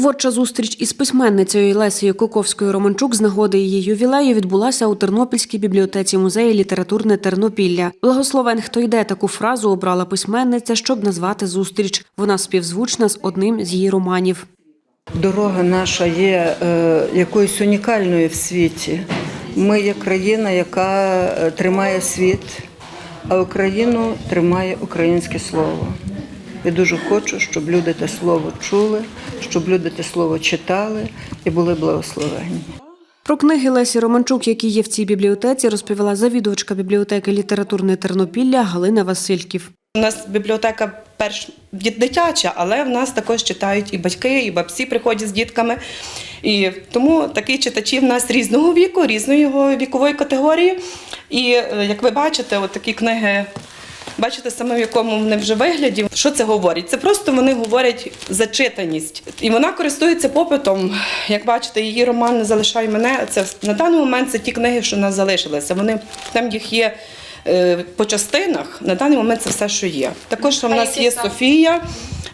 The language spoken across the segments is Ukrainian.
Творча зустріч із письменницею Лесією Коковською Романчук з нагоди її ювілею відбулася у Тернопільській бібліотеці музею літературне Тернопілля. Благословен, хто йде таку фразу обрала письменниця, щоб назвати зустріч. Вона співзвучна з одним з її романів. Дорога наша є е, якоюсь унікальною в світі. Ми є країна, яка е, тримає світ, а Україну тримає українське слово. Я дуже хочу, щоб люди те слово чули, щоб люди те слово читали і були благословенні. Про книги Лесі Романчук, які є в цій бібліотеці, розповіла завідувачка бібліотеки літературне Тернопілля Галина Васильків. У нас бібліотека перш дит- дитяча, але в нас також читають і батьки, і бабці приходять з дітками. І тому такі читачі в нас різного віку, різної його вікової категорії. І е, як ви бачите, от такі книги. Бачите саме в якому вони вже вигляді. Що це говорить? Це просто вони говорять зачитаність. І вона користується попитом. Як бачите, її роман не залишай мене. Це на даний момент це ті книги, що в нас залишилися. Вони там їх є е, по частинах. На даний момент це все, що є. Також у нас є Софія,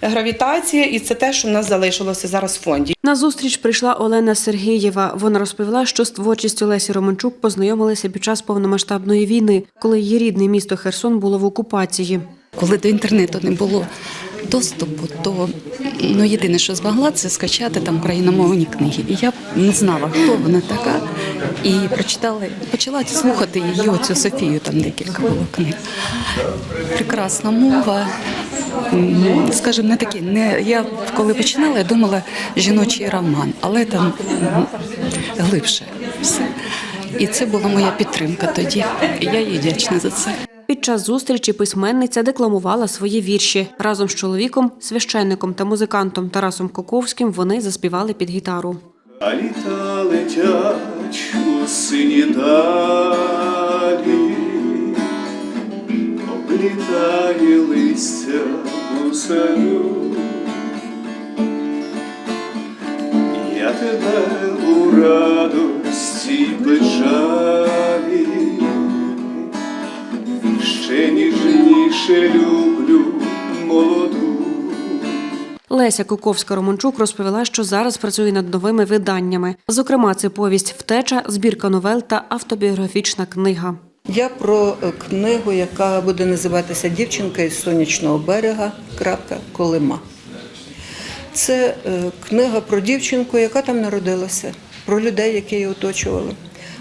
гравітація, і це те, що в нас залишилося зараз в фонді. На зустріч прийшла Олена Сергієва. Вона розповіла, що з творчістю Лесі Романчук познайомилися під час повномасштабної війни, коли її рідне місто Херсон було в окупації. Коли до інтернету не було доступу, то ну, єдине, що змогла, це скачати там україномовні книги. І я не знала, хто вона така, і прочитала, почала слухати її, оцю Софію, там декілька було книг. Прекрасна мова. Скажімо, не такі. Не, я коли починала, я думала жіночий роман, але там глибше все. І це була моя підтримка тоді. І я їй вдячна за це. Під час зустрічі письменниця декламувала свої вірші. Разом з чоловіком, священником та музикантом Тарасом Коковським вони заспівали під гітару. А літа летять у сині далі, облітає листя у. Я тебе у радості печалі, ще ніжніше люблю молоду. Леся Коковська Романчук розповіла, що зараз працює над новими виданнями. Зокрема, це повість Втеча, збірка новел та автобіографічна книга. Я про е, книгу, яка буде називатися Дівчинка із сонячного берега. Крапка Колима. Це е, книга про дівчинку, яка там народилася, про людей, які її оточували,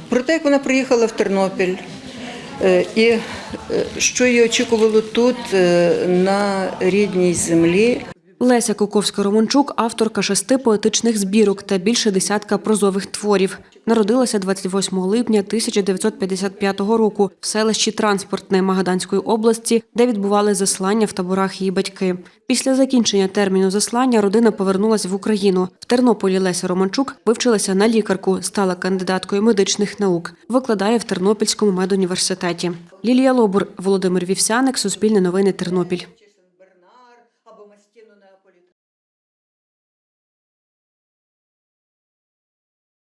про те, як вона приїхала в Тернопіль, е, і що її очікувало тут, на рідній землі. Леся Коковська Романчук авторка шести поетичних збірок та більше десятка прозових творів. Народилася 28 липня 1955 року в селищі Транспортне Магаданської області, де відбували заслання в таборах її батьки. Після закінчення терміну заслання родина повернулася в Україну. В Тернополі Леся Романчук вивчилася на лікарку, стала кандидаткою медичних наук. Викладає в Тернопільському медуніверситеті. Лілія Лобур, Володимир Вівсяник, Суспільне новини Тернопіль або мастіну неаполітану.